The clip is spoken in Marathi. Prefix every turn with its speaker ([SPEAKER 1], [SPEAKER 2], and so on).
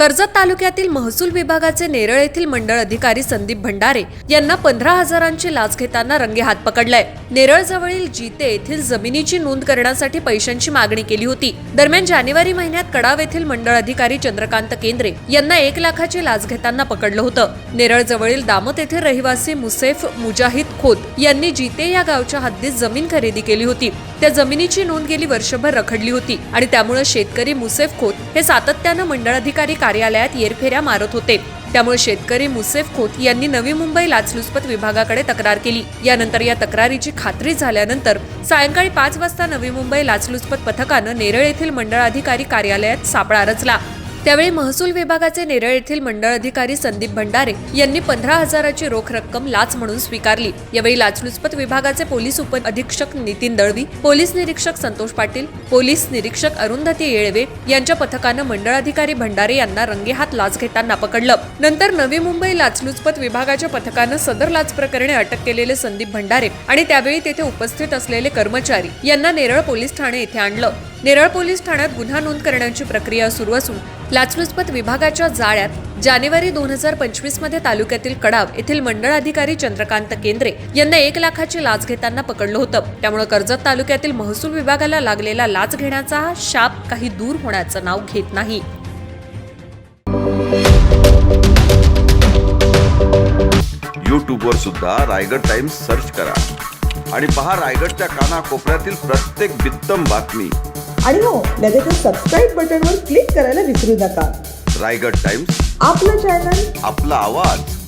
[SPEAKER 1] कर्जत तालुक्यातील महसूल विभागाचे नेरळ येथील मंडळ अधिकारी संदीप भंडारे यांना पंधरा हजारांची लाच घेताना रंगे हात पकडलाय. नेरळ जवळील जीते येथील जमिनीची नोंद करण्यासाठी पैशांची मागणी केली होती. दरम्यान जानेवारी महिन्यात कडाव येथील मंडळ अधिकारी चंद्रकांत केंद्रे यांना एक लाखाची लाच घेताना पकडलं होतं. नेरळ जवळील दामत येथील रहिवासी मुसेफ मुजाहिद खोत यांनी जीते या गावच्या हद्दीत जमीन खरेदी केली होती. त्या जमिनीची नोंद गेली वर्षभर रखडली होती आणि त्यामुळे शेतकरी मुसेफ खोत हे सातत्यानं मंडळ अधिकारी कार्यालयात येरफेऱ्या मारत होते. त्यामुळे शेतकरी मुसेफ खोत यांनी नवी मुंबई लाचलुचपत विभागाकडे तक्रार केली. यानंतर या तक्रारीची खात्री झाल्यानंतर सायंकाळी पाच वाजता नवी मुंबई लाचलुचपत पथकानं नेरळ येथील मंडळ अधिकारी कार्यालयात सापळा रचला. त्यावेळी महसूल विभागाचे नेरळ येथील मंडळ अधिकारी संदीप भंडारे यांनी पंधरा हजाराची रोख रक्कम लाच म्हणून स्वीकारली. यावेळी लाचलुचपत विभागाचे पोलीस उप अधीक्षक नितीन दळवी पोलीस निरीक्षक संतोष पाटील पोलीस निरीक्षक अरुंधती येळवे यांच्या पथकानं मंडळ अधिकारी भंडारे यांना रंगेहात लाच घेताना पकडलं. नंतर नवी मुंबई लाचलुचपत विभागाच्या पथकानं सदर लाच प्रकरणी अटक केलेले संदीप भंडारे आणि त्यावेळी तेथे उपस्थित असलेले कर्मचारी यांना नेरळ पोलीस ठाणे येथे आणलं. नेरळ पोलीस ठाण्यात गुन्हा नोंद करण्याची प्रक्रिया सुरू असून लाचलुचपत विभागाच्या जाळ्यात जानेवारी दोन हजार पंचवीसमध्ये तालुक्यातील कडाव येथील मंडळ अधिकारी चंद्रकांत केंद्रे यांना एक लाखाची लाच घेताना पकडलं होतं. त्यामुळे कर्जत तालुक्यातील महसूल विभागाला लागलेला लाच घेण्याचा हा शाप काही दूर होण्याचं नाव घेत नाही.
[SPEAKER 2] यूट्यूबवर सुद्धा रायगड टाइम्स सर्च करा. आणि पहा रायगडच्या कानाकोपऱ्यातील प्रत्येक बित्तम बातमी.
[SPEAKER 3] आणि हो लगेचच सबस्क्राईब बटनवर क्लिक करायला विसरू नका.
[SPEAKER 2] रायगड टाइम्स
[SPEAKER 3] आपलं चॅनल
[SPEAKER 2] आपला आवाज.